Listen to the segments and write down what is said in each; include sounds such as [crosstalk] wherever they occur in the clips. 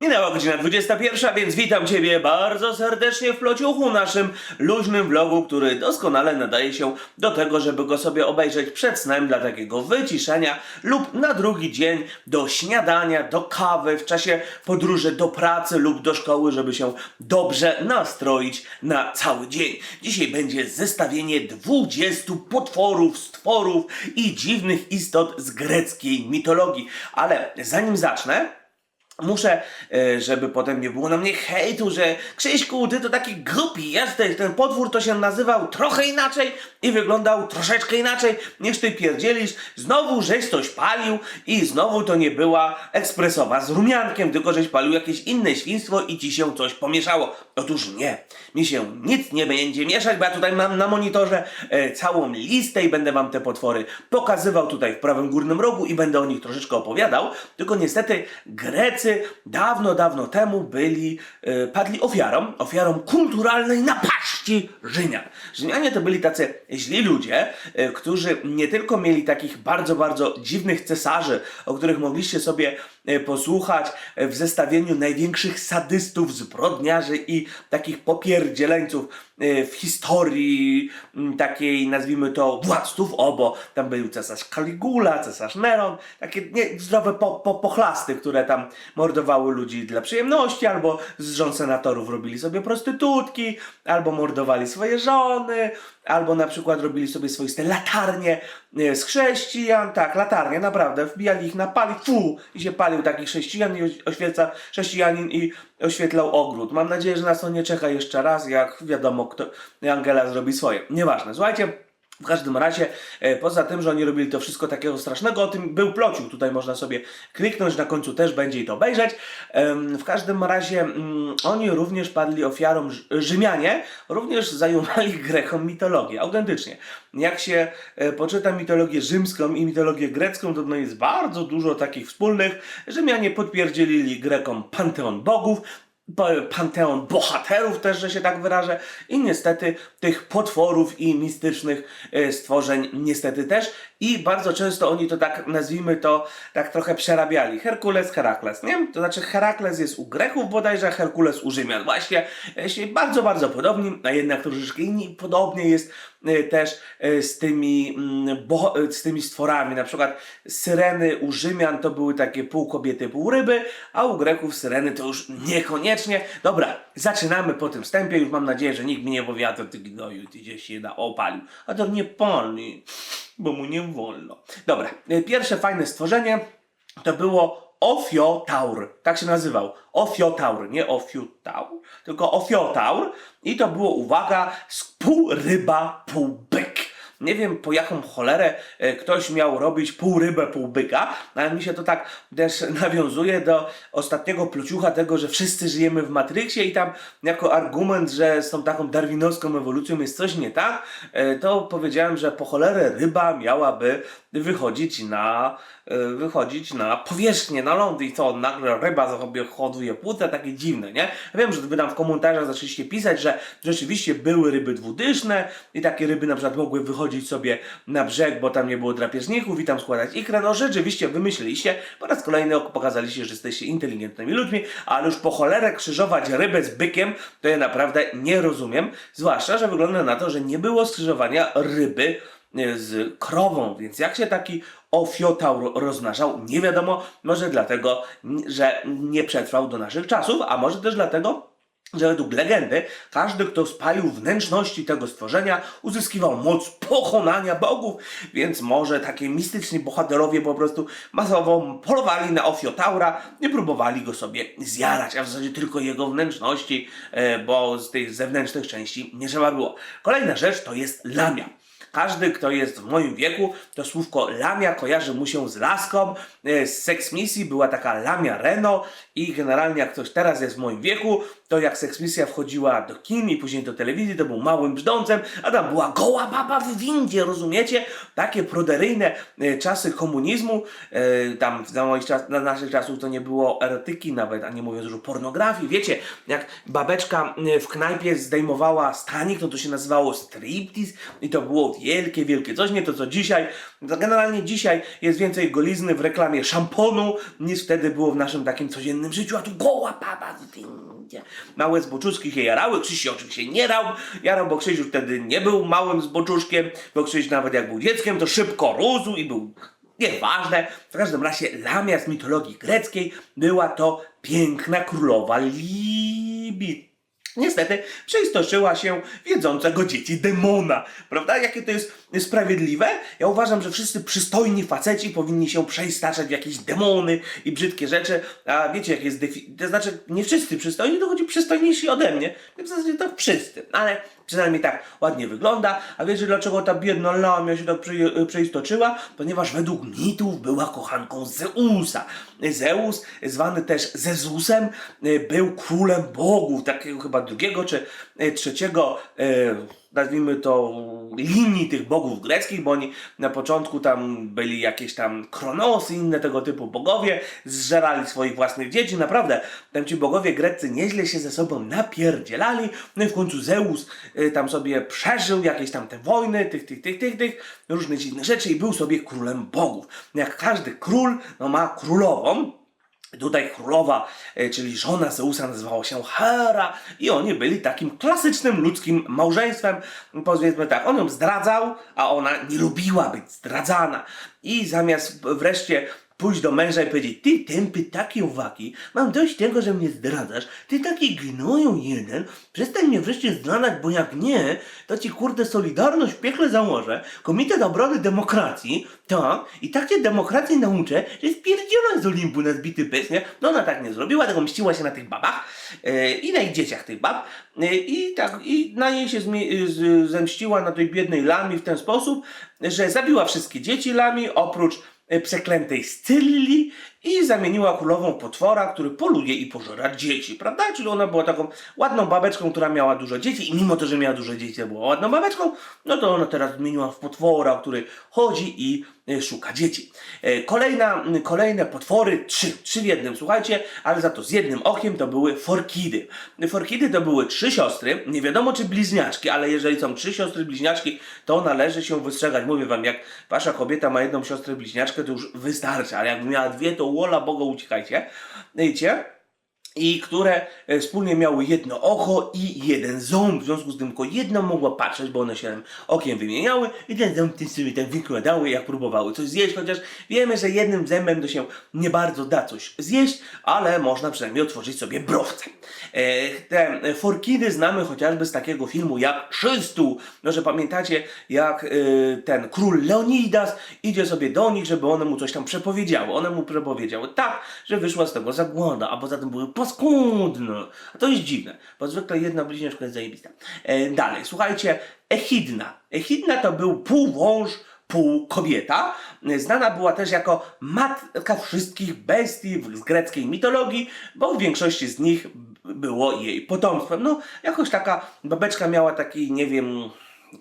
Minęła godzina 21, więc witam Ciebie bardzo serdecznie w Plociuchu, naszym luźnym vlogu, który doskonale nadaje się do tego, żeby go sobie obejrzeć przed snem dla takiego wyciszenia lub na drugi dzień do śniadania, do kawy, w czasie podróży do pracy lub do szkoły, żeby się dobrze nastroić na cały dzień. Dzisiaj będzie zestawienie 20 potworów, stworów i dziwnych istot z greckiej mitologii. Ale zanim zacznę, Muszę, e, żeby potem nie było na mnie hejtu, że Krzyśku, ty to taki głupi jesteś, ten potwór to się nazywał trochę inaczej i wyglądał troszeczkę inaczej niż ty pierdzielisz. Znowu żeś coś palił i znowu to nie była ekspresowa z rumiankiem, tylko żeś palił jakieś inne świństwo i ci się coś pomieszało. Otóż nie, mi się nic nie będzie mieszać, bo ja tutaj mam na monitorze e, całą listę i będę wam te potwory pokazywał tutaj w prawym górnym rogu i będę o nich troszeczkę opowiadał, tylko niestety Grecy dawno, dawno temu byli, e, padli ofiarą, ofiarą kulturalnej napaści Rzymian. Rzymianie to byli tacy źli ludzie, e, którzy nie tylko mieli takich bardzo, bardzo dziwnych cesarzy, o których mogliście sobie posłuchać e, w zestawieniu największych sadystów, zbrodniarzy i takich popierdzieleńców e, w historii takiej, nazwijmy to, władców obo. Tam był cesarz Caligula, cesarz Neron, takie nie, zdrowe po, po, pochlasty, które tam mordowały ludzi dla przyjemności, albo z żon senatorów robili sobie prostytutki, albo mordowali swoje żony, albo na przykład robili sobie swoiste latarnie e, z chrześcijan, tak, latarnie, naprawdę, wbijali ich na palik, fu, i się palił taki chrześcijan i oś- oświeca chrześcijanin i oświetlał ogród. Mam nadzieję, że nas to nie czeka jeszcze raz, jak wiadomo, kto, Angela zrobi swoje. Nieważne, słuchajcie, w każdym razie, e, poza tym, że oni robili to wszystko takiego strasznego, o tym był plociu. Tutaj można sobie kliknąć, na końcu też będzie i to obejrzeć. W każdym razie, mm, oni również padli ofiarą, Rzymianie również zajumali [laughs] Grekom mitologię, autentycznie. Jak się e, poczyta mitologię rzymską i mitologię grecką, to jest bardzo dużo takich wspólnych. Rzymianie podpierdzielili Grekom panteon bogów, panteon bohaterów też, że się tak wyrażę. I niestety tych potworów i mistycznych e, stworzeń niestety też i bardzo często oni to tak, nazwijmy to, tak trochę przerabiali. Herkules, Herakles, nie? To znaczy Herakles jest u Greków bodajże, Herkules u Rzymian. Właśnie się bardzo, bardzo podobni, a jednak troszeczkę inni. Podobnie jest e, też e, z tymi, mm, bo, e, z tymi stworami. Na przykład syreny u Rzymian to były takie pół kobiety, pół ryby, a u Greków syreny to już niekoniecznie. Dobra, zaczynamy po tym wstępie. Już mam nadzieję, że nikt mi nie powie, a to ty gnoju, ty gdzieś się da opalił. A to nie pali, bo mu nie wolno. Dobra, e, pierwsze fajne stworzenie to było Ofiotaur. Tak się nazywał. Ofiotaur, nie Ofiutaur, tylko Ofiotaur. I to było, uwaga, pół ryba, pół byk. Nie wiem po jaką cholerę e, ktoś miał robić pół rybę, pół byka, ale mi się to tak też [laughs] nawiązuje do ostatniego pluciucha tego, że wszyscy żyjemy w Matrixie i tam jako argument, że z tą taką darwinowską ewolucją jest coś nie tak, e, to powiedziałem, że po cholerę ryba miałaby wychodzić na e, wychodzić na powierzchnię, na ląd i co, nagle ryba sobie hoduje płuca, takie dziwne, nie? Wiem, że wy tam w komentarzach zaczęliście pisać, że rzeczywiście były ryby dwudyszne i takie ryby na przykład mogły wychodzić sobie na brzeg, bo tam nie było drapieżników i tam składać ikrę. No rzeczywiście wymyśliliście, po raz kolejny pokazaliście, że jesteście inteligentnymi ludźmi, ale już po cholerę krzyżować rybę z bykiem, to ja naprawdę nie rozumiem, zwłaszcza, że wygląda na to, że nie było skrzyżowania ryby e, z krową, więc jak się taki ofiotaur rozmnażał, nie wiadomo, może dlatego, że nie przetrwał do naszych czasów, a może też dlatego, że według legendy każdy, kto spalił wnętrzności tego stworzenia, uzyskiwał moc pokonania bogów, więc może takie mistyczni bohaterowie po prostu masowo polowali na Ofiotaura i próbowali go sobie zjarać, a w zasadzie tylko jego wnętrzności, e, bo z tych zewnętrznych części nie trzeba było. Kolejna rzecz to jest lamia. Każdy, kto jest w moim wieku, to słówko lamia kojarzy mu się z laską. E, Z Sex Misji była taka lamia Reno i generalnie jak ktoś teraz jest w moim wieku, to jak Sex wchodziła do kin i później do telewizji, to był małym brzdącem, a tam była goła baba w windzie, rozumiecie? Takie proderyjne e, czasy komunizmu, e, tam za czas, na naszych czasów to nie było erotyki nawet, a nie mówiąc już o pornografii. Wiecie, jak babeczka e, w knajpie zdejmowała stanik, no to się nazywało striptease i to było wielkie, wielkie coś, nie to co dzisiaj. Generalnie dzisiaj jest więcej golizny w reklamie szamponu niż wtedy było w naszym takim codziennym życiu, a tu goła baba. Małe zboczuszki się jarały, Krzyś się oczywiście nie rał, jarał, bo Krzyś już wtedy nie był małym zboczuszkiem, bo Krzyś nawet jak był dzieckiem, to szybko rósł i był Nieważne, w każdym razie Lamia z mitologii greckiej była to piękna królowa Libii. Niestety przeistoczyła się wiedzącego dzieci demona. Prawda? Jakie to jest sprawiedliwe? Ja uważam, że wszyscy przystojni faceci powinni się przeistaczać w jakieś demony i brzydkie rzeczy. A wiecie, jak jest defi- To znaczy, nie wszyscy przystojni, to chodzi przystojniejsi ode mnie. W zasadzie to wszyscy. Ale przynajmniej tak ładnie wygląda. A wiecie, dlaczego ta biedna lamia się tak prze- przeistoczyła? Ponieważ według mitów była kochanką Zeusa. Zeus, zwany też Zezusem, y, był królem bogów, takiego chyba drugiego czy y, trzeciego, y, nazwijmy to, linii tych bogów greckich, bo oni na początku tam byli jakieś tam Kronosy, inne tego typu. Bogowie, zżerali swoich własnych dzieci, naprawdę, tam ci bogowie greccy nieźle się ze sobą napierdzielali, no i w końcu Zeus y, tam sobie przeżył jakieś tam te wojny, tych, tych, tych, tych, tych, różne dziwne rzeczy i był sobie królem bogów. Jak każdy król, no ma królową, Tutaj królowa, e, czyli żona Zeusa nazywała się Hera i oni byli takim klasycznym ludzkim małżeństwem. Powiedzmy tak, on ją zdradzał, a ona nie lubiła być zdradzana. I zamiast wreszcie pójść do męża i powiedzieć Ty tępy takie uwagi, mam dość tego, że mnie zdradzasz, ty taki gnoju jeden, przestań mnie wreszcie zdradzać, bo jak nie, to ci kurde Solidarność w piekle założę, Komitet Obrony Demokracji, tak, i tak cię demokracji nauczę, że spierdziola z Olimpu na zbity pysk, nie? No ona tak nie zrobiła, tylko mściła się na tych babach e, i na ich dzieciach tych bab e, i tak, i na niej się zemściła na tej biednej Lami w ten sposób, że zabiła wszystkie dzieci Lami, oprócz przeklętej Scylli i zamieniła królową potwora, który poluje i pożera dzieci, prawda? Czyli ona była taką ładną babeczką, która miała dużo dzieci i mimo to, że miała dużo dzieci, a była ładną babeczką, no to ona teraz zmieniła w potwora, który chodzi i e, szuka dzieci. E, Kolejna, kolejne potwory, trzy, trzy w jednym, słuchajcie, ale za to z jednym okiem to były forkidy. Forkidy to były trzy siostry, nie wiadomo czy bliźniaczki, ale jeżeli są trzy siostry bliźniaczki, to należy się wystrzegać. Mówię wam, jak wasza kobieta ma jedną siostrę bliźniaczkę, to już wystarczy, ale jakby miała dwie, to wola Boga uciekajcie. Wiecie? I które e, wspólnie miały jedno oko i jeden ząb. W związku z tym tylko jedna mogła patrzeć, bo one się okiem wymieniały i ten ząb tym sobie tak wykładały, jak próbowały coś zjeść, chociaż wiemy, że jednym zębem to się nie bardzo da coś zjeść, ale można przynajmniej otworzyć sobie browce. E, te forkidy znamy chociażby z takiego filmu jak Trzystół. No, że pamiętacie, jak e, ten król Leonidas idzie sobie do nich, żeby one mu coś tam przepowiedziały. One mu przepowiedziały tak, że wyszła z tego zagłada, a poza tym były paskudne. A to jest dziwne, bo zwykle jedna bliźniaczka jest zajebista. E, dalej, słuchajcie, Echidna. Echidna to był pół wąż, pół kobieta. Znana była też jako matka wszystkich bestii z greckiej mitologii, bo w większości z nich było jej potomstwem. No, jakoś taka babeczka miała taki, nie wiem,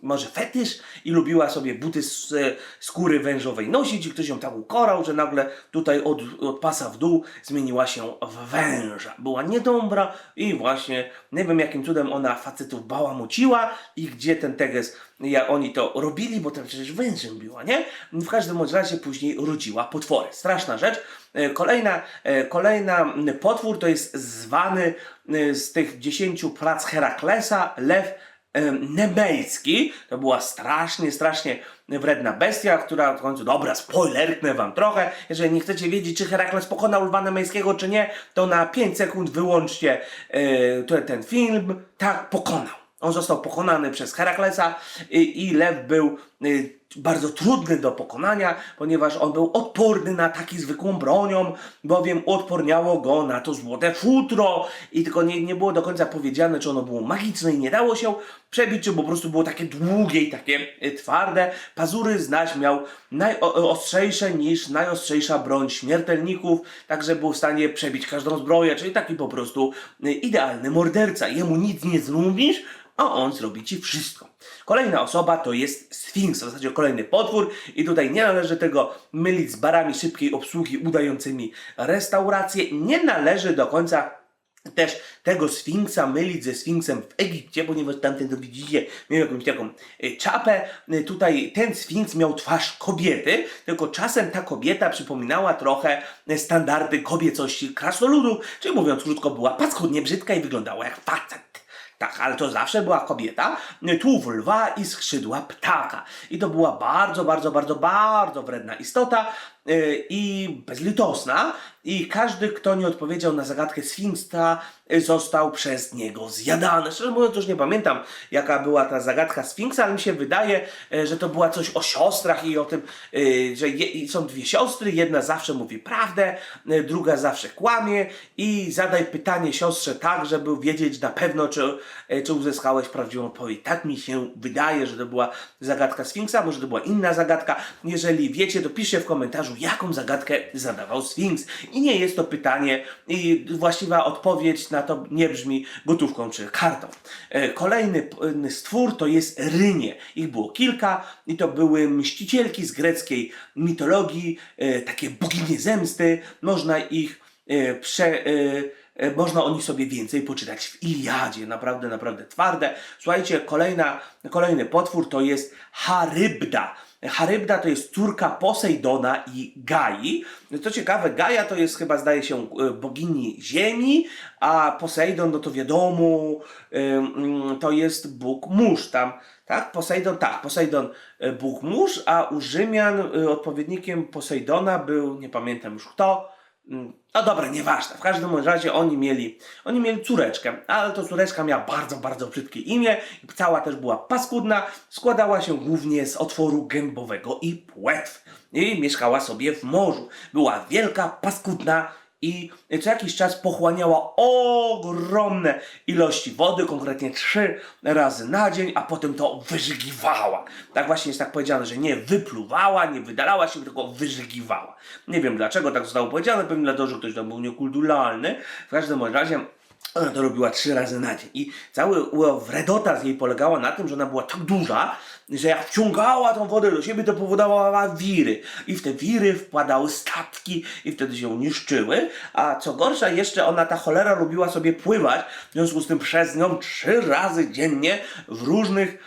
może fetysz i lubiła sobie buty z e, skóry wężowej nosić i ktoś ją tak ukorał, że nagle tutaj od, od pasa w dół zmieniła się w węża. Była niedobra i właśnie nie wiem jakim cudem ona facetów bałamuciła i gdzie ten teges, jak oni to robili, bo tam przecież wężem była, nie? W każdym razie później rodziła potwory. Straszna rzecz. E, Kolejna, e, kolejna potwór to jest zwany e, z tych dziesięciu prac Heraklesa lew nebejski. To była strasznie, strasznie wredna bestia, która w końcu, dobra, spoilerknę wam trochę. Jeżeli nie chcecie wiedzieć, czy Herakles pokonał lwa nebejskiego, czy nie, to na 5 sekund wyłączcie te- ten film. Tak, pokonał. On został pokonany przez Heraklesa i, i lew był y, bardzo trudny do pokonania, ponieważ on był odporny na ataki zwykłą bronią, bowiem uodporniało go na to złote futro i tylko nie, nie było do końca powiedziane, czy ono było magiczne i nie dało się przebić, czy po prostu było takie długie i takie y, twarde. Pazury znać miał najostrzejsze niż najostrzejsza broń śmiertelników, także był w stanie przebić każdą zbroję, czyli taki po prostu y, idealny morderca. Jemu nic nie zrobisz, a on zrobi ci wszystko. Kolejna osoba to jest Sfinks, w zasadzie kolejny potwór i tutaj nie należy tego mylić z barami szybkiej obsługi udającymi restaurację. Nie należy do końca też tego Sfinksa mylić ze Sfinksem w Egipcie, ponieważ tamten, to widzicie, miał jakąś taką y, czapę. Y, Tutaj ten Sfinks miał twarz kobiety, tylko czasem ta kobieta przypominała trochę y, standardy kobiecości krasnoludów, czyli mówiąc krótko, była paskudnie brzydka i wyglądała jak facet. Tak, ale to zawsze była kobieta, tułów lwa i skrzydła ptaka. I to była bardzo, bardzo, bardzo, bardzo wredna istota i bezlitosna. I każdy, kto nie odpowiedział na zagadkę Sfinksa, yy, został przez niego zjadany. Szczerze mówiąc, już nie pamiętam, jaka była ta zagadka Sfinksa, ale mi się wydaje, yy, że to była coś o siostrach i o tym, że są dwie siostry. Jedna zawsze mówi prawdę, druga zawsze kłamie. I zadaj pytanie siostrze tak, żeby wiedzieć na pewno, czy, czy uzyskałeś prawdziwą odpowiedź. Tak mi się wydaje, że to była zagadka Sfinksa, może to była inna zagadka. Jeżeli wiecie, to piszcie w komentarzu, jaką zagadkę zadawał Sfinks. I nie jest to pytanie, i właściwa odpowiedź na to nie brzmi gotówką czy kartą. E, Kolejny stwór to jest Rynie. Ich było kilka i to były mścicielki z greckiej mitologii, e, takie boginie zemsty. Można ich e, prze... Można o nich sobie więcej poczytać w Iliadzie. Naprawdę, naprawdę twarde. Słuchajcie, kolejna, kolejny potwór to jest Charybda. Charybda to jest córka Posejdona i Gai. Co ciekawe, Gaja to jest chyba, zdaje się, e, bogini ziemi, a Posejdon, no to wiadomo, e, mm, to jest Bóg mórz. Tam, tak? Posejdon, tak, Posejdon, e, Bóg mórz, a u Rzymian odpowiednikiem Posejdona był, nie pamiętam już kto, No dobra, nieważne. W każdym razie oni mieli, oni mieli córeczkę, ale to córeczka miała bardzo, bardzo brzydkie imię. Cała też była paskudna. Składała się głównie z otworu gębowego i płetw. I mieszkała sobie w morzu. Była wielka, paskudna i co jakiś czas pochłaniała ogromne ilości wody, konkretnie trzy razy na dzień, a potem to wyżygiwała. Tak właśnie jest tak powiedziane, że nie wypluwała, nie wydalała się, tylko wyżygiwała. Nie wiem dlaczego tak zostało powiedziane, pewnie dlatego, że ktoś tam był niekulturalny. W każdym razie ona to robiła trzy razy na dzień. I cały wredota z jej polegała na tym, że ona była tak duża, że wciągała tą wodę do siebie, to powodowała wiry. I w te wiry wpadały statki i wtedy się niszczyły. A co gorsza, jeszcze ona, ta cholera, lubiła sobie pływać. W związku z tym przez nią trzy razy dziennie w różnych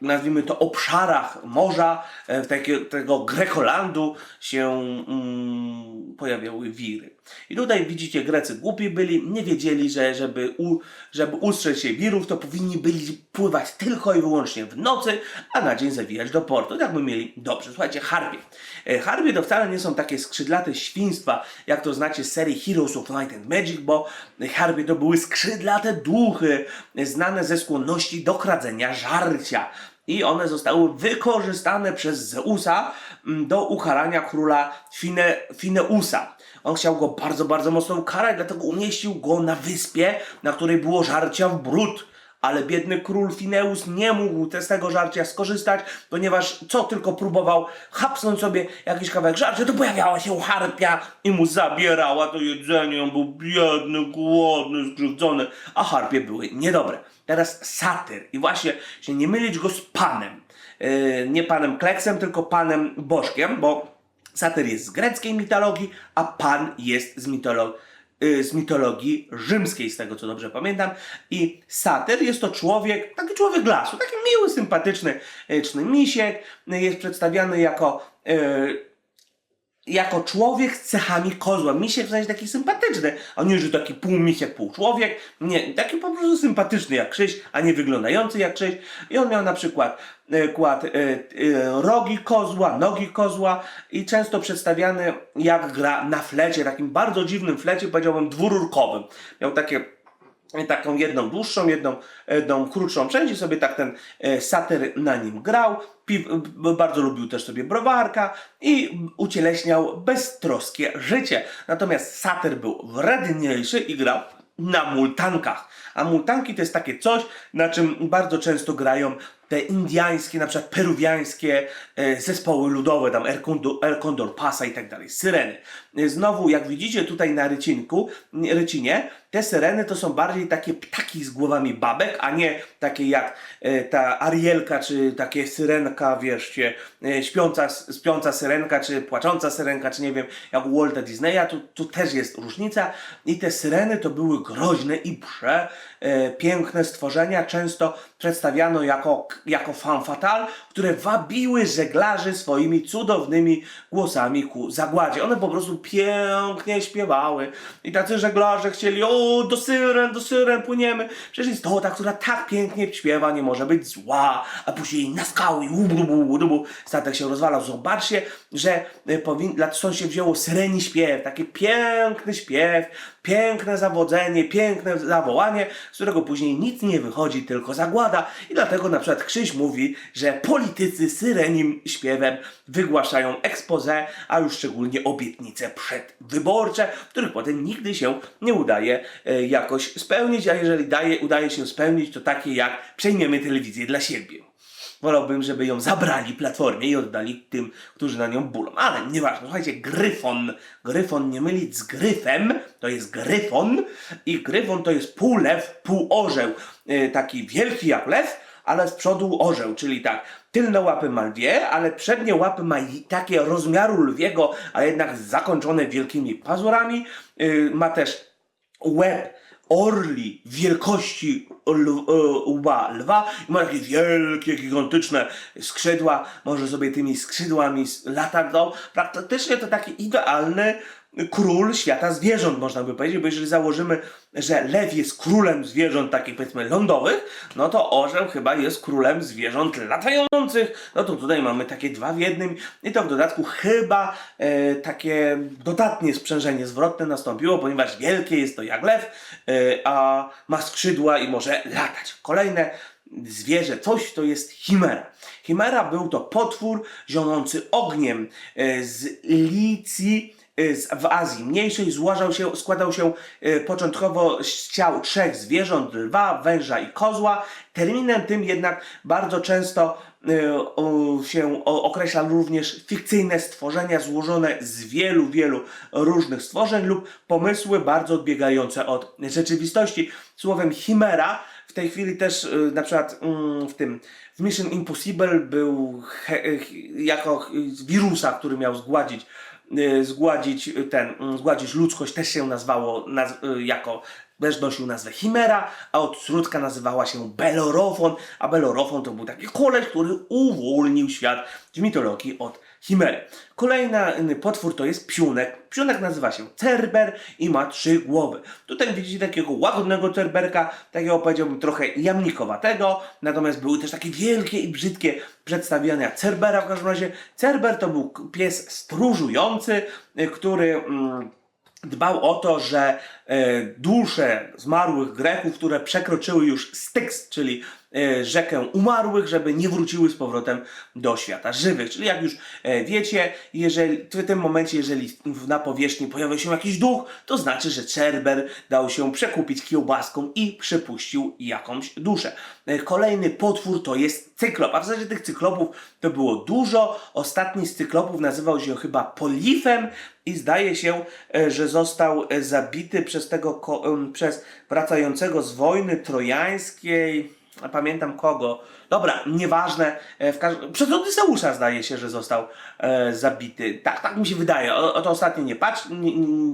nazwijmy to obszarach morza, e, takie, tego Grekolandu się mm, pojawiały wiry. I tutaj widzicie, Grecy głupi byli, nie wiedzieli, że żeby, u, żeby ustrzec się wirów, to powinni byli pływać tylko i wyłącznie w nocy, a na dzień zawijać do portu. Tak by mieli dobrze. Słuchajcie, harpie. E, Harpie to wcale nie są takie skrzydlate świństwa, jak to znacie z serii Heroes of Light and Magic, bo harpie to były skrzydlate duchy, e, znane ze skłonności do kradzenia żarcia i one zostały wykorzystane przez Zeusa mm, do ukarania króla Fine, Fineusa. On chciał go bardzo, bardzo mocno ukarać, dlatego umieścił go na wyspie, na której było żarcia w brud. Ale biedny król Fineus nie mógł z tego żarcia skorzystać, ponieważ co tylko próbował chapsnąć sobie jakiś kawałek żarcia, to pojawiała się harpia i mu zabierała to jedzenie. On był biedny, głodny, skrzywdzony, a harpie były niedobre. Teraz satyr. I właśnie się nie mylić go z panem. Yy, nie panem Kleksem, tylko panem Bożkiem, bo satyr jest z greckiej mitologii, a pan jest z mitologii z mitologii rzymskiej, z tego co dobrze pamiętam. I satyr jest to człowiek, taki człowiek lasu, taki miły, sympatyczny, yy, czny misiek. Yy, Jest przedstawiany jako jako człowiek z cechami kozła. Misiek w sensie taki sympatyczny. A nie, że taki pół misiek, pół człowiek. Nie, taki po prostu sympatyczny jak Krzyś, a nie wyglądający jak Krzyś. I on miał na przykład e, kład e, rogi kozła, nogi kozła i często przedstawiany jak gra na flecie, takim bardzo dziwnym flecie, powiedziałbym dwururkowym. Miał takie taką jedną dłuższą, jedną, jedną krótszą. Wszędzie sobie tak ten e, satyr na nim grał. Bardzo lubił też sobie browarka i ucieleśniał beztroskie życie. Natomiast satyr był wredniejszy i grał na multankach. A multanki to jest takie coś, na czym bardzo często grają te indiańskie, na przykład peruwiańskie e, zespoły ludowe, tam El Condor, El Condor Pasa i tak dalej, syreny. E, Znowu, jak widzicie tutaj na rycinku, rycinie, te syreny to są bardziej takie ptaki z głowami babek, a nie takie jak e, ta Arielka, czy takie syrenka, wieszcie, e, śpiąca, śpiąca syrenka, czy płacząca syrenka, czy nie wiem, jak u Walta Disneya, tu, tu też jest różnica. I te syreny to były groźne i prze e, stworzenia, często przedstawiano jako, jako fan fatal, które wabiły żeglarzy swoimi cudownymi głosami ku zagładzie. One po prostu pięknie śpiewały i tacy żeglarze chcieli, o, do syren, do syren płyniemy. Przecież istota, która tak pięknie śpiewa, nie może być zła, a później na skały i łubu, łubu, statek się rozwalał. Zobaczcie, że e, powin, stąd się wzięło syreni śpiew, taki piękny śpiew, piękne zawodzenie, piękne zawołanie, z którego później nic nie wychodzi, tylko zagłada. I dlatego na przykład Krzyś mówi, że politycy syrenim śpiewem wygłaszają expose, a już szczególnie obietnice przedwyborcze, których potem nigdy się nie udaje jakoś spełnić, a jeżeli daje, udaje się spełnić, to takie jak przejmiemy telewizję dla siebie. Wolałbym, żeby ją zabrali platformie i oddali tym, którzy na nią bulą. Ale nieważne, słuchajcie, gryfon. Gryfon nie mylić z gryfem, to jest gryfon. I gryfon to jest pół lew, pół orzeł. Yy, taki wielki jak lew, ale z przodu orzeł, czyli tak. Tylne łapy ma lwie, ale przednie łapy ma takie rozmiaru lwiego, a jednak zakończone wielkimi pazurami. Yy, ma też łeb orli wielkości lw, e, lwa. I ma takie wielkie, gigantyczne skrzydła, może sobie tymi skrzydłami latać, praktycznie to taki idealny król świata zwierząt, można by powiedzieć, bo jeżeli założymy, że lew jest królem zwierząt takich powiedzmy lądowych, no to orzeł chyba jest królem zwierząt latających, no to tutaj mamy takie dwa w jednym i to w dodatku chyba e, takie dodatnie sprzężenie zwrotne nastąpiło, ponieważ wielkie jest to jak lew, e, a ma skrzydła i może latać. Kolejne zwierzę, coś to jest chimera. Chimera był to potwór zionący ogniem e, z licji w Azji Mniejszej złożał się, składał się e, początkowo z ciał trzech zwierząt, lwa, węża i kozła. Terminem tym jednak bardzo często o, się określa również fikcyjne stworzenia złożone z wielu, wielu różnych stworzeń lub pomysły bardzo odbiegające od rzeczywistości. Słowem chimera w tej chwili też y, na przykład mm, w tym w Mission Impossible był jako wirusa, który miał zgładzić y, zgładzić y, ten, mm, zgładzić ludzkość też się nazwało naz, y, jako też nosił nazwę Chimera, a od środka nazywała się Belorofon, a Belorofon to był taki koleś, który uwolnił świat w mitologii od Chimery. Kolejny potwór to jest psiunek. Psiunek nazywa się Cerber i ma trzy głowy. Tutaj widzicie takiego łagodnego cerberka, takiego powiedziałbym trochę jamnikowatego, natomiast były też takie wielkie i brzydkie przedstawiania Cerbera. W każdym razie Cerber to był pies stróżujący, y, który... Mm, dbał o to, że e, dusze zmarłych Greków, które przekroczyły już Styx, czyli rzekę umarłych, żeby nie wróciły z powrotem do świata żywych. Czyli jak już e, wiecie, jeżeli, w tym momencie, jeżeli na powierzchni pojawia się jakiś duch, to znaczy, że Cerber dał się przekupić kiełbaską i przypuścił jakąś duszę. E, kolejny potwór to jest cyklop, a w zasadzie tych cyklopów to było dużo. Ostatni z cyklopów nazywał się chyba Polifem i zdaje się, e, że został e, zabity przez tego, przez wracającego z wojny trojańskiej, pamiętam kogo. Dobra, nieważne. E, W każdym, przez Odyseusza zdaje się, że został e, zabity. Tak, tak mi się wydaje. O, o to ostatnio nie patrz,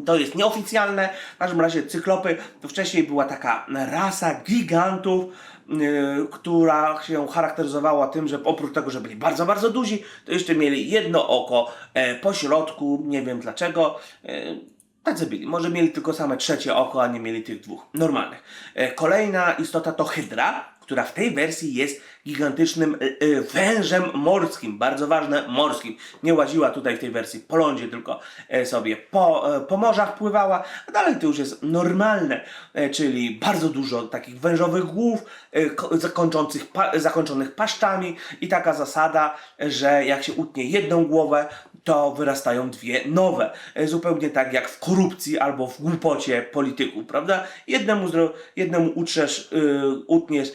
to jest nieoficjalne. W każdym razie cyklopy to wcześniej była taka rasa gigantów, y, która się charakteryzowała tym, że oprócz tego, że byli bardzo, bardzo duzi, to jeszcze mieli jedno oko e, po środku, nie wiem dlaczego. E, Tacy byli. Może mieli tylko same trzecie oko, a nie mieli tych dwóch normalnych. E, Kolejna istota to Hydra, która w tej wersji jest gigantycznym e, e, wężem morskim. Bardzo ważne, morskim. Nie łaziła tutaj w tej wersji po lądzie, tylko e, sobie po, e, po morzach pływała. A dalej to już jest normalne, e, czyli bardzo dużo takich wężowych głów, ko- zakończących pa, zakończonych paszczami i taka zasada, że jak się utnie jedną głowę, to wyrastają dwie nowe. E, Zupełnie tak jak w korupcji albo w głupocie polityków, prawda? Jednemu, jednemu utrzesz, y, utniesz y,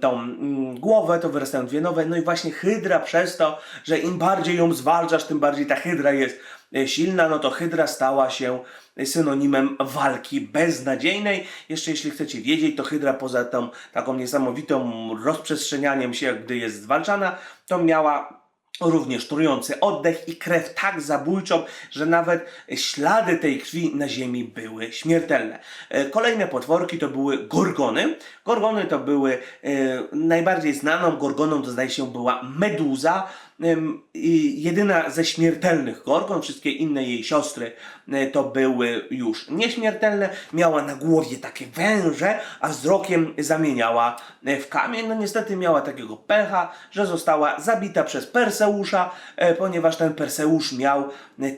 tą mm, głowę, to wyrastają dwie nowe. No i właśnie hydra przez to, że im bardziej ją zwalczasz, tym bardziej ta hydra jest e, silna, no to Hydra stała się synonimem walki beznadziejnej. Jeszcze jeśli chcecie wiedzieć, to Hydra poza tą taką niesamowitą rozprzestrzenianiem się, gdy jest zwalczana, to miała również trujący oddech i krew tak zabójczą, że nawet ślady tej krwi na ziemi były śmiertelne. E, Kolejne potworki to były gorgony. Gorgony to były e, najbardziej znaną gorgoną, to zdaje się była meduza. Jedyna ze śmiertelnych gorgon, wszystkie inne jej siostry e, to były już nieśmiertelne. Miała na głowie takie węże, a wzrokiem zamieniała e, w kamień. No niestety miała takiego pecha, że została zabita przez Perseusza, e, ponieważ ten Perseusz miał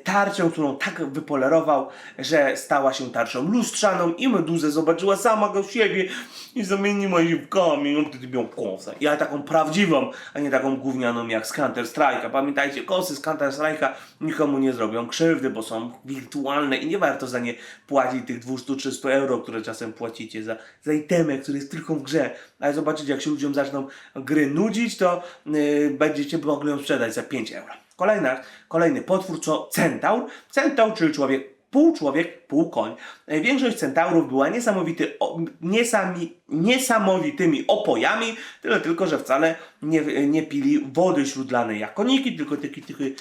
tarczę, którą tak wypolerował, że stała się tarczą lustrzaną i Meduzę zobaczyła sama go w siebie i zamieniła się w kamień. No wtedy miał kosę. Ja taką prawdziwą, a nie taką gównianą jak z Counter Strike'a. Pamiętajcie, kosy z Counter Strike'a nikomu nie zrobią krzywdy, bo są wirtualne i nie warto za nie płacić tych 200-300 euro, które czasem płacicie za, za itemy, który jest tylko w grze. Ale zobaczycie, jak się ludziom zaczną gry nudzić, to yy, będziecie mogli ją sprzedać za 5 euro. Kolejna, kolejny potwór to centaur. Centaur, czyli człowiek pół człowiek, pół koń. E, Większość centaurów była niesamowity, o, niesami, niesamowitymi opojami, tyle tylko, że wcale nie, nie pili wody źródlanej jak koniki, tylko taki, taki,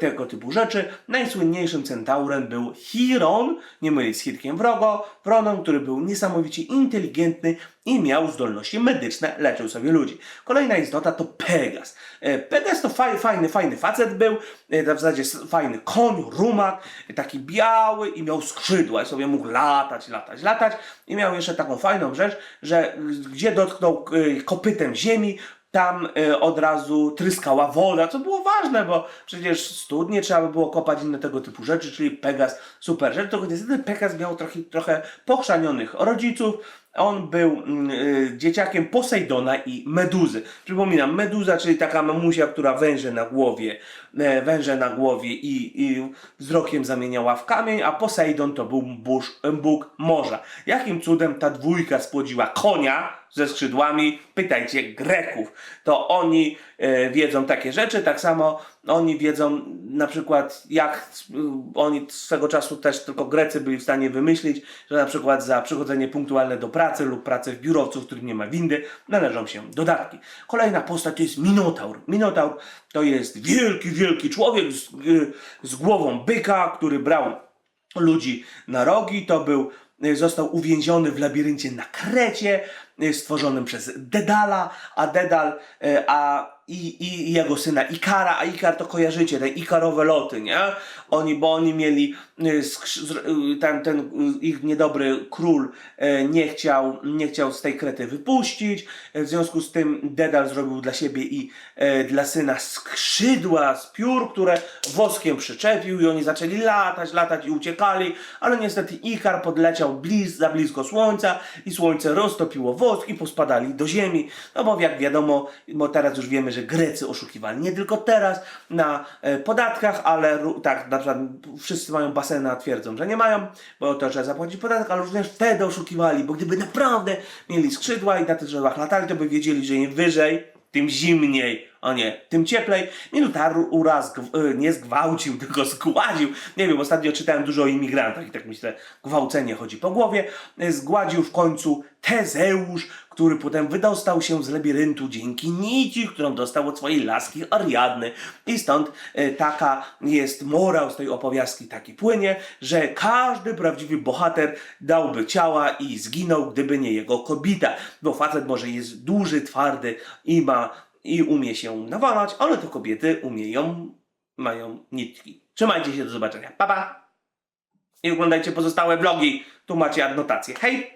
tego typu rzeczy. Najsłynniejszym centaurem był Chiron, nie mylić z Hirkiem Wrogo, Wroną, który był niesamowicie inteligentny i miał zdolności medyczne, leczył sobie ludzi. Kolejna istota to Pegas. E, Pegas to faj, fajny, fajny facet był, e, w zasadzie fajny koń, rumak, taki biały i miał skrzydła i sobie mógł latać, latać, latać. I miał jeszcze taką fajną rzecz, że gdzie dotknął y, kopytem ziemi, tam y, od razu tryskała woda, co było ważne, bo przecież studnie trzeba by było kopać inne tego typu rzeczy, czyli Pegas super rzecz, tylko niestety Pegas miał trochę, trochę pochrzanionych rodziców, on był mm, y, dzieciakiem Posejdona i Meduzy. Przypominam, Meduza, czyli taka mamusia, która węże na głowie, e, węże na głowie i, i wzrokiem zamieniała w kamień, a Posejdon to był Bóg morza. Jakim cudem ta dwójka spłodziła konia ze skrzydłami? Pytajcie Greków. To oni wiedzą takie rzeczy, tak samo oni wiedzą na przykład jak y, oni swego czasu też tylko Grecy byli w stanie wymyślić, że na przykład za przychodzenie punktualne do pracy lub pracę w biurowcu, w którym nie ma windy, należą się dodatki. Kolejna postać to jest Minotaur. Minotaur to jest wielki, wielki człowiek z, y, z głową byka, który brał ludzi na rogi. To był, został uwięziony w labiryncie na Krecie, stworzonym przez Dedala, a Dedal, a i, i jego syna Ikara, a Ikar to kojarzycie, te Ikarowe loty, nie? Oni, bo oni mieli, y, y, ten, ten y, ich niedobry król nie chciał, nie chciał z tej Krety wypuścić, w związku z tym Dedal zrobił dla siebie i dla syna skrzydła z piór, które woskiem przyczepił i oni zaczęli latać, latać i uciekali, ale niestety Ikar podleciał bliz, za blisko słońca i słońce roztopiło wosk i pospadali do ziemi, no bo jak wiadomo, bo teraz już wiemy, że Grecy oszukiwali. Nie tylko teraz na e, podatkach, ale tak, na przykład wszyscy mają baseny, a twierdzą, że nie mają, bo to trzeba zapłacić podatek, ale również wtedy oszukiwali, bo gdyby naprawdę mieli skrzydła i na tych drzewach latali, to by wiedzieli, że im wyżej, tym zimniej, a nie, tym cieplej. Minotaur uraz gw- y, nie zgwałcił, [laughs] tylko zgładził. Nie wiem, ostatnio czytałem dużo o imigrantach i tak myślę, gwałcenie chodzi po głowie. Y, Zgładził w końcu Tezeusz, który potem wydostał się z labiryntu dzięki nici, którą dostał od swojej laski Ariadny. I stąd y, taka jest morał z tej opowiastki, taki płynie, że każdy prawdziwy bohater dałby ciała i zginął, gdyby nie jego kobita. Bo facet może jest duży, twardy i ma i umie się nawalać, ale to kobiety umieją, mają nitki. Trzymajcie się, do zobaczenia. Pa, pa! I oglądajcie pozostałe vlogi. Tu macie adnotację. Hej!